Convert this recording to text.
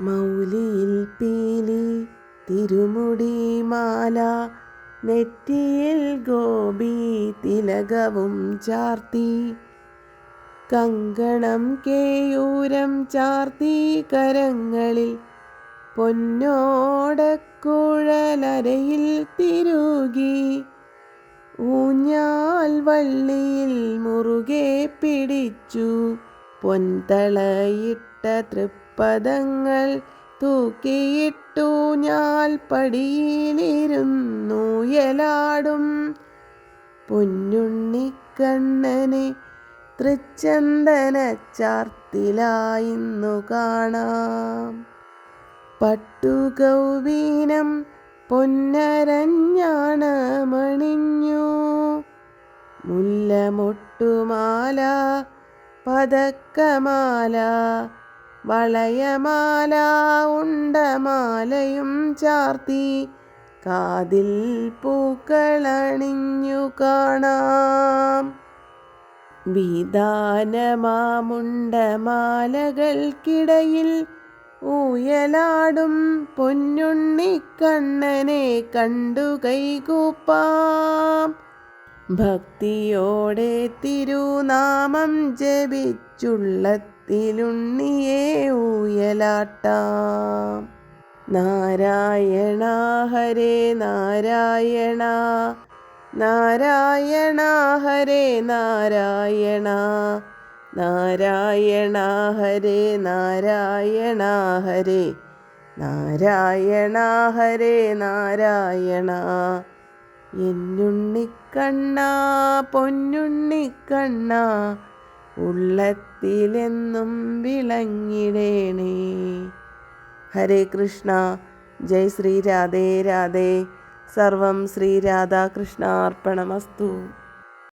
മൗലിയിൽ പീലി തിരുമുടിമാല നെറ്റിയിൽ ഗോപി തിലകവും ചാർത്തി. കങ്കണം കേയൂരം ചാർത്തി കരങ്ങളിൽ പൊന്നോടക്കുഴലരയിൽ തിരുകി. ഊഞ്ഞാൽ വള്ളിയിൽ മുറുകെ പിടിച്ചു പൊൻതളയിട്ട തൃപ്പദങ്ങൾ തൂക്കിയിട്ടു ഞാൽ പടിയിലിരുന്നു എലാടും. പൊന്നുണ്ണിക്കണ്ണനെ തൃച്ചന്ദന ചാർത്തിലായിന്നു കാണാം. പട്ടുകൗവീനം പൊന്നരഞ്ഞാണ് മണിഞ്ഞു മുല്ലമൊട്ടുമാല പതക്കമാല വളയമാല ഉണ്ടമാലയും ചാർത്തി കാതിൽ പൂക്കളണിഞ്ഞു കാണാം. വിധാനമാമുണ്ടമാലകൾക്കിടയിൽ ഊയലാടും പൊന്നുണ്ണിക്കണ്ണനെ കണ്ടു കൈകൂപ്പാം. ഭക്തിയോടെ തിരുനാമം ജപിച്ചുള്ളത്തിലുണ്ണിയെ ഊയലാട്ടാം നാരായണ ഹരേ നാരായണ. നാരായണ ഹരേ നാരായണ. നാരായണ ഹരേ നാരായണ ഹരേ. നാരായണ ഹരേ നാരായണ. എന്നുണ്ണിക്കണ്ണ പൊന്നുണ്ണിക്കണ്ണ ഉള്ളത്തിലെന്നും വിളങ്ങിടേണേ. ഹരേ കൃഷ്ണ. ജയ് ശ്രീ രാധേ രാധേ. സർവം ശ്രീ രാധാകൃഷ്ണാർപ്പണമസ്തു.